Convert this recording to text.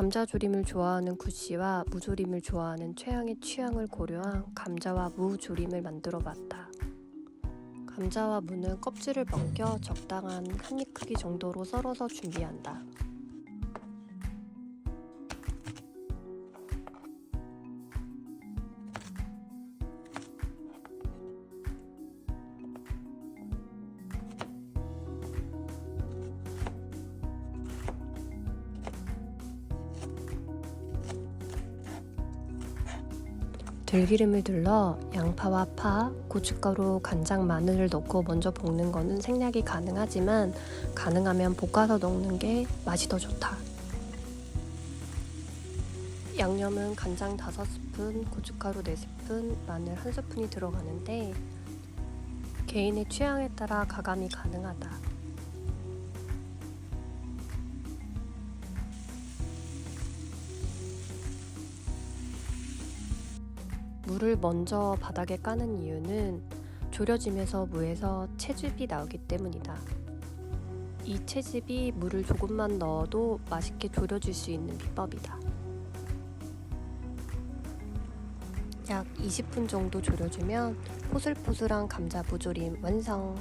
감자조림을 좋아하는 구씨와 무조림을 좋아하는 최양의 취향을 고려한 감자와 무조림을 만들어 봤다. 감자와 무는 껍질을 벗겨 적당한 한 입 크기 정도로 썰어서 준비한다. 들기름을 둘러 양파와 파, 고춧가루, 간장, 마늘을 넣고 먼저 볶는 거는 생략이 가능하지만 가능하면 볶아서 넣는 게 맛이 더 좋다. 양념은 간장 5스푼, 고춧가루 4스푼, 마늘 1스푼이 들어가는데 개인의 취향에 따라 가감이 가능하다. 물을 먼저 바닥에 까는 이유는 졸여짐에서 무에서 채즙이 나오기 때문이다. 이 채즙이 물을 조금만 넣어도 맛있게 졸여줄 수 있는 비법이다. 약 20분 정도 졸여주면 포슬포슬한 감자 무조림 완성!